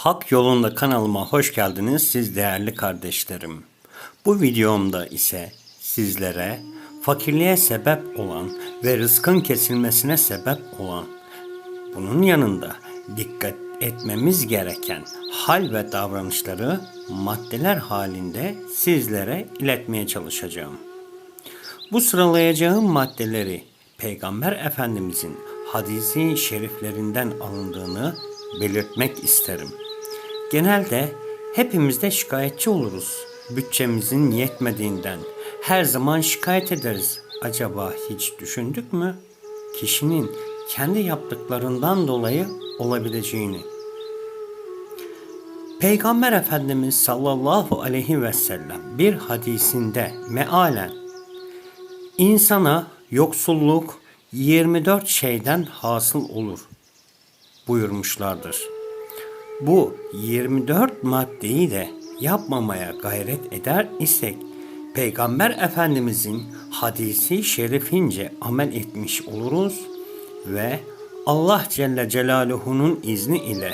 Hak yolunda kanalıma hoş geldiniz siz değerli kardeşlerim. Bu videomda ise sizlere fakirliğe sebep olan ve rızkın kesilmesine sebep olan bunun yanında dikkat etmemiz gereken hal ve davranışları maddeler halinde sizlere iletmeye çalışacağım. Bu sıralayacağım maddeleri Peygamber Efendimizin hadisi şeriflerinden alındığını belirtmek isterim. Genelde hepimiz de şikayetçi oluruz. Bütçemizin yetmediğinden her zaman şikayet ederiz. Acaba hiç düşündük mü? Kişinin kendi yaptıklarından dolayı olabileceğini. Peygamber Efendimiz sallallahu aleyhi ve sellem bir hadisinde mealen insana yoksulluk 24 şeyden hasıl olur buyurmuşlardır. Bu 24 maddeyi de yapmamaya gayret eder isek Peygamber Efendimizin hadisi şerifince amel etmiş oluruz ve Allah Celle Celaluhu'nun izni ile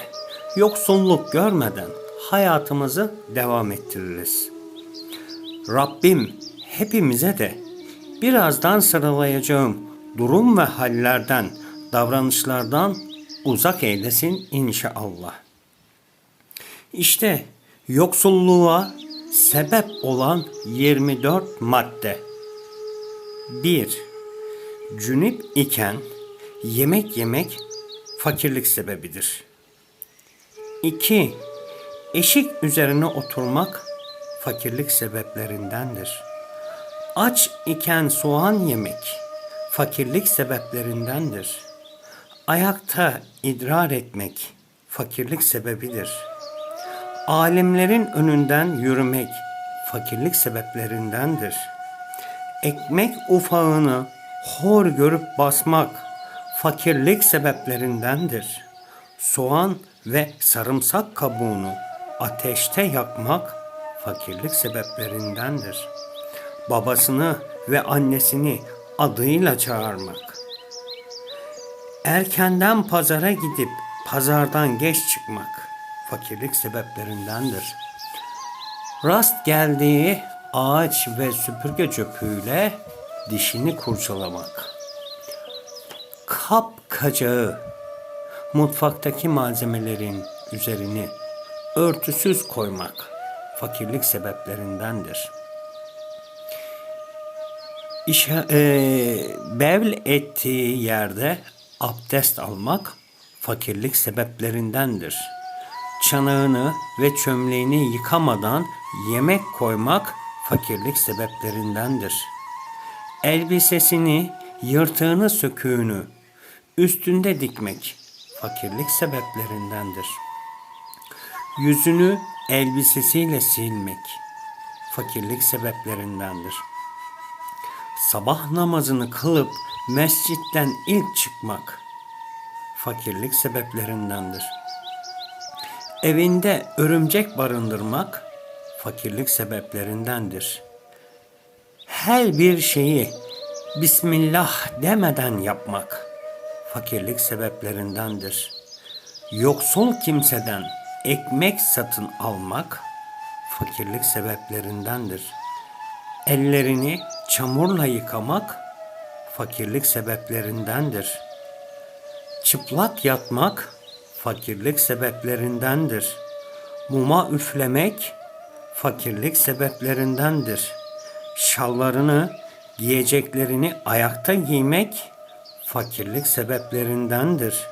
yoksulluk görmeden hayatımızı devam ettiririz. Rabbim hepimize de birazdan sıralayacağım durum ve hallerden, davranışlardan uzak eylesin inşallah. İşte yoksulluğa sebep olan 24 madde. 1. Cünüp iken yemek yemek fakirlik sebebidir. 2. Eşik üzerine oturmak fakirlik sebeplerindendir. Aç iken soğan yemek fakirlik sebeplerindendir. Ayakta idrar etmek fakirlik sebebidir. Alimlerin önünden yürümek fakirlik sebeplerindendir. Ekmek ufağını hor görüp basmak fakirlik sebeplerindendir. Soğan ve sarımsak kabuğunu ateşte yakmak fakirlik sebeplerindendir. Babasını ve annesini adıyla çağırmak. Erkenden pazara gidip pazardan geç çıkmak fakirlik sebeplerindendir. Rast geldiği ağaç ve süpürge çöpüyle dişini kurcalamak. Kap kacağı mutfaktaki malzemelerin üzerini örtüsüz koymak fakirlik sebeplerindendir. İşe, e, bevl ettiği yerde abdest almak fakirlik sebeplerindendir. Çanağını ve çömleğini yıkamadan yemek koymak fakirlik sebeplerindendir. Elbisesini, yırtığını, söküğünü üstünde dikmek fakirlik sebeplerindendir. Yüzünü elbisesiyle silmek fakirlik sebeplerindendir.'' sabah namazını kılıp mescitten ilk çıkmak fakirlik sebeplerindendir. Evinde örümcek barındırmak fakirlik sebeplerindendir. Her bir şeyi Bismillah demeden yapmak fakirlik sebeplerindendir. Yoksul kimseden ekmek satın almak fakirlik sebeplerindendir. Ellerini çamurla yıkamak fakirlik sebeplerindendir. Çıplak yatmak fakirlik sebeplerindendir. Muma üflemek fakirlik sebeplerindendir. Şallarını, giyeceklerini ayakta giymek fakirlik sebeplerindendir.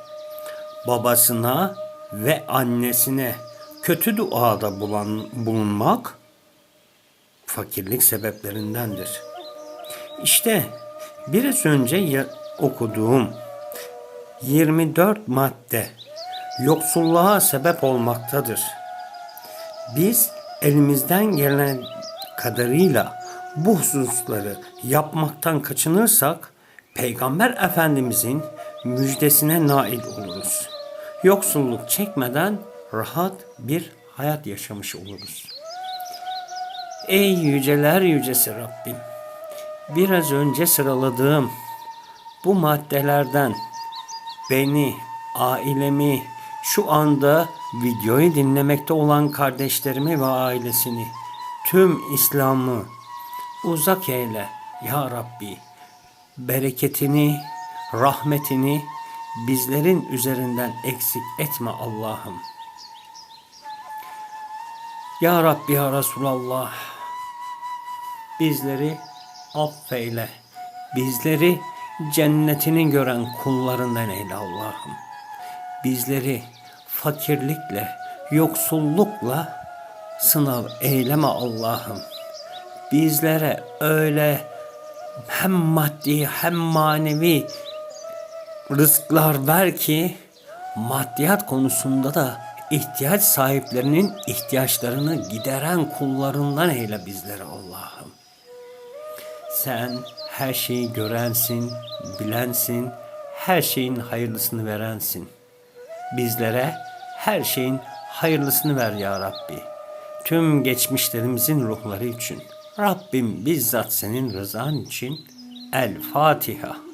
Babasına ve annesine kötü duada bulunmak fakirlik sebeplerindendir. İşte biraz önce okuduğum 24 madde yoksulluğa sebep olmaktadır. Biz elimizden gelen kadarıyla bu hususları yapmaktan kaçınırsak Peygamber Efendimizin müjdesine nail oluruz. Yoksulluk çekmeden rahat bir hayat yaşamış oluruz. Ey yüceler yücesi Rabbim! Biraz önce sıraladığım bu maddelerden beni, ailemi, şu anda videoyu dinlemekte olan kardeşlerimi ve ailesini, tüm İslam'ı uzak eyle ya Rabbi. Bereketini, rahmetini bizlerin üzerinden eksik etme Allah'ım. Ya Rabbi ya Resulallah bizleri affeyle. Bizleri cennetini gören kullarından eyle Allah'ım. Bizleri fakirlikle, yoksullukla sınav eyleme Allah'ım. Bizlere öyle hem maddi hem manevi rızıklar ver ki maddiyat konusunda da ihtiyaç sahiplerinin ihtiyaçlarını gideren kullarından eyle bizleri Allah'ım. Sen her şeyi görensin, bilensin, her şeyin hayırlısını verensin. Bizlere her şeyin hayırlısını ver ya Rabbi. Tüm geçmişlerimizin ruhları için. Rabbim bizzat senin rızan için El Fatiha.